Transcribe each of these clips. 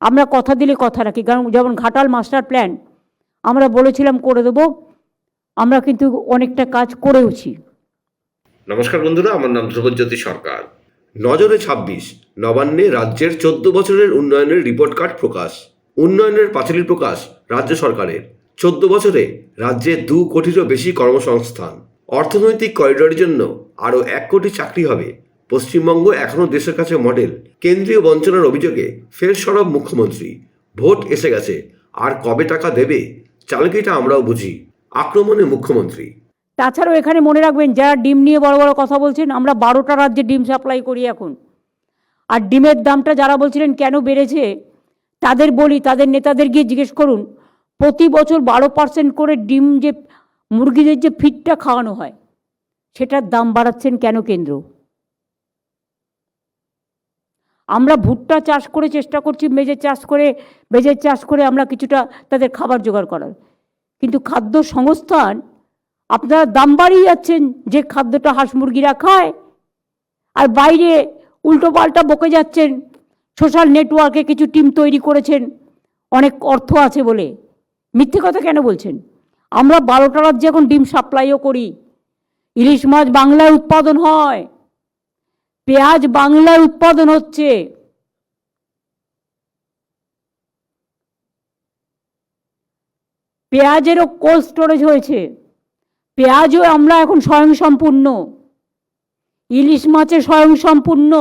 আমরা কথা দিলে কথা রাখি, কারণ যেমন ঘাটাল মাস্টার প্ল্যান, আমরা বলেছিলাম করে দেবো, আমরা কিন্তু অনেকটা কাজ করেওছি। নমস্কার বন্ধুরা, আমার নাম ধ্রুবজ্যোতি সরকার। নজরে ছাব্বিশ, নবান্নে রাজ্যের চোদ্দ বছরের উন্নয়নের রিপোর্ট কার্ড প্রকাশ। উন্নয়নের পাঁচালী প্রকাশ রাজ্য সরকারের। চোদ্দ বছরে রাজ্যে দু কোটিরও বেশি কর্মসংস্থান। অর্থনৈতিক করিডোরের জন্য আরও এক কোটি চাকরি হবে। পশ্চিমবঙ্গ এখনও দেশের কাছে মডেল কেন্দ্রীয় বঞ্চনার অভিযোগে ফের সরব মুখ্যমন্ত্রী। ভোট এসে গেছে। আর কবে টাকা দেবে, চালকিটা আমরাও বুঝি। আক্রমণে মুখ্যমন্ত্রী। তাছাড়াও এখানে মনে রাখবেন, যারা ডিম নিয়ে বড় বড় কথা বলছেন, আমরা বারোটা রাজ্যে ডিম সাপ্লাই করি এখন। আর ডিমের দামটা যারা বলছিলেন কেন বেড়েছে, তাদের বলি, তাদের নেতাদের গিয়ে জিজ্ঞেস করুন। প্রতি বছর বারো পার্সেন্ট করে ডিম যে, মুরগিদের যে ফিডটা খাওয়ানো হয়, সেটার দাম বাড়াচ্ছেন কেন কেন্দ্র? আমরা ভুট্টা চাষ করে চেষ্টা করছি মেজে চাষ করে বেজের চাষ করে আমরা কিছুটা তাদের খাবার জোগাড় করার। কিন্তু খাদ্য সংস্থান, আপনারা দাম বাড়িয়ে যাচ্ছেন যে খাদ্যটা হাঁস মুরগিরা খায়, আর বাইরে উল্টো পাল্টা বকে যাচ্ছেন, সোশ্যাল নেটওয়ার্কে কিছু টিম তৈরি করেছেন, অনেক অর্থ আছে বলে। মিথ্যে কথা কেন বলছেন? আমরা বারোটা রাজ্যে এখন ডিম সাপ্লাইও করি। ইলিশ মাছ বাংলায় উৎপাদন হয়। পেঁয়াজ বাংলায় উৎপাদন হচ্ছে। পেঁয়াজেরও কোল্ড স্টোরেজ হয়েছে। পেঁয়াজও আমরা এখন স্বয়ংসম্পূর্ণ। ইলিশ মাছে স্বয়ংসম্পূর্ণ।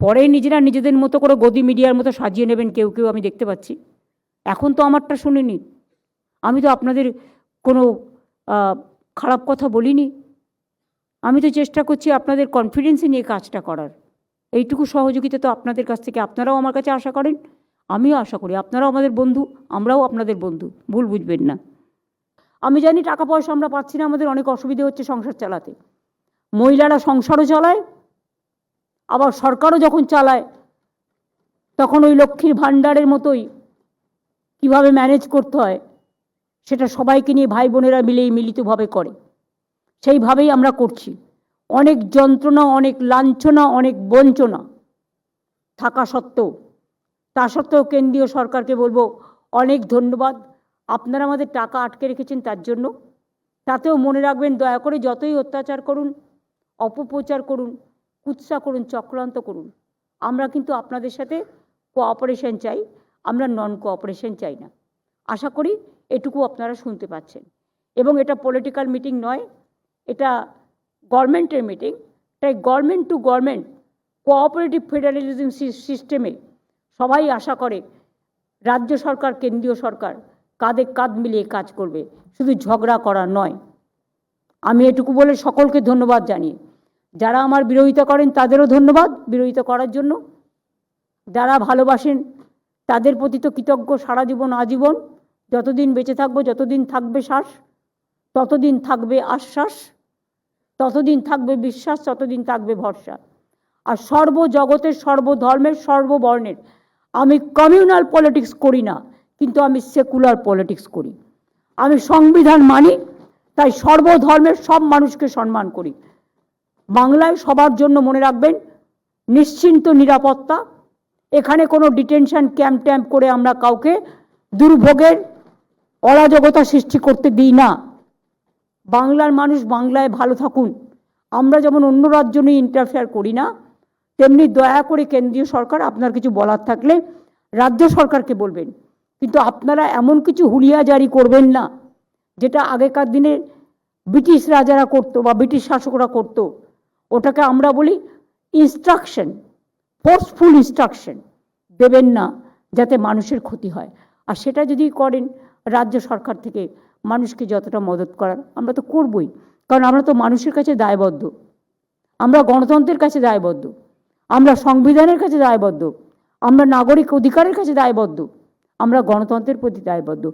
পরে নিজেরা নিজেদের মতো করে গদি মিডিয়ার মতো সাজিয়ে নেবেন কেউ কেউ, আমি দেখতে পাচ্ছি। এখন তো আমারটা শুনিনি। আমি তো আপনাদের কোনো খারাপ কথা বলিনি। আমি তো চেষ্টা করছি আপনাদের কনফিডেন্সে নিয়ে কাজটা করার। এইটুকু সহযোগিতা তো আপনাদের কাছ থেকে, আপনারাও আমার কাছে আশা করেন, আমিও আশা করি। আপনারাও আমাদের বন্ধু, আমরাও আপনাদের বন্ধু, ভুল বুঝবেন না। আমি জানি টাকা পয়সা আমরা পাচ্ছি না, আমাদের অনেক অসুবিধে হচ্ছে সংসার চালাতে। মহিলারা সংসারও চালায়, আবার সরকারও যখন চালায়, তখন ওই লক্ষ্মীর ভাণ্ডারের মতোই কীভাবে ম্যানেজ করতে হয়। সেটা সবাইকে নিয়ে ভাই বোনেরা মিলেই মিলিতভাবে করে। সেইভাবেই আমরা করছি। অনেক যন্ত্রণা, অনেক লাঞ্ছনা, অনেক বঞ্চনা থাকা সত্ত্বেও। তা সত্ত্বেও কেন্দ্রীয় সরকারকে বলব, অনেক ধন্যবাদ। আপনারা আমাদের টাকা আটকে রেখেছেন তার জন্য। তাতেও মনে রাখবেন, দয়া করে যতই অত্যাচার করুন, অপপ্রচার করুন, কুৎসা করুন, চক্রান্ত করুন, আমরা কিন্তু আপনাদের সাথে কোঅপারেশন চাই। আমরা নন কোঅপারেশন চাই না। আশা করি এটুকু আপনারা শুনতে পাচ্ছেন। এবং এটা পলিটিক্যাল মিটিং নয়, এটা গভর্নমেন্টের মিটিং তাই government to government cooperative federalism সিস্টেমে সবাই আশা করে রাজ্য সরকার, কেন্দ্রীয় সরকার কাঁধে কাঁধ মিলিয়ে কাজ করবে। শুধু ঝগড়া করা নয়। আমি এটুকু বলে সকলকে ধন্যবাদ জানিয়ে। যারা আমার বিরোধিতা করেন তাদেরও ধন্যবাদ বিরোধিতা করার জন্য। যারা ভালোবাসেন তাদের প্রতি তো কৃতজ্ঞ, সারা জীবন আজীবন। যতদিন বেঁচে থাকব, যতদিন থাকবে শ্বাস, ততদিন থাকবে আশ্বাস, ততদিন থাকবে বিশ্বাস, ততদিন থাকবে ভরসা। আর সর্বজগতের, সর্বধর্মের, সর্ববর্ণের, আমি কমিউনাল পলিটিক্স করি না, কিন্তু আমি সেকুলার পলিটিক্স করি। আমি সংবিধান মানি, তাই সর্বধর্মের সব মানুষকে সম্মান করি। বাংলায় সবার জন্য মনে রাখবেন, নিশ্চিন্ত নিরাপত্তা, এখানে কোনো ডিটেনশন ক্যাম্প ট্যাম্প করে আমরা কাউকে দুর্ভোগের অরাজকতা সৃষ্টি করতে দিই না। বাংলার মানুষ বাংলায় ভালো থাকুন। আমরা যেমন অন্য রাজ্য নিয়ে ইন্টারফেয়ার করি না, তেমনি দয়া করে কেন্দ্রীয় সরকার আপনার কিছু বলার থাকলে রাজ্য সরকারকে বলবেন। কিন্তু আপনারা এমন কিছু হুলিয়া জারি করবেন না, যেটা আগেকার দিনে ব্রিটিশ রাজারা করতো বা ব্রিটিশ শাসকরা করতো। ওটাকে আমরা বলি ইনস্ট্রাকশন ফোর্সফুল ইনস্ট্রাকশন দেবেন না, যাতে মানুষের ক্ষতি হয়। আর সেটা যদি করেন রাজ্য সরকার থেকে মানুষকে যতটা মদত করার, আমরা তো করবই। কারণ আমরা তো মানুষের কাছে দায়বদ্ধ। আমরা গণতন্ত্রের কাছে দায়বদ্ধ। আমরা সংবিধানের কাছে দায়বদ্ধ। আমরা নাগরিক অধিকারের কাছে দায়বদ্ধ। আমরা গণতন্ত্রের প্রতি দায়বদ্ধ।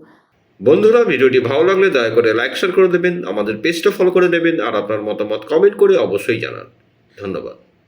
বন্ধুরা, ভিডিওটি ভালো লাগলে দয়া করে লাইক শেয়ার করে দেবেন, আমাদের পেজটা ফলো করে দেবেন, আর আপনার মতামত কমেন্ট করে অবশ্যই জানান। ধন্যবাদ।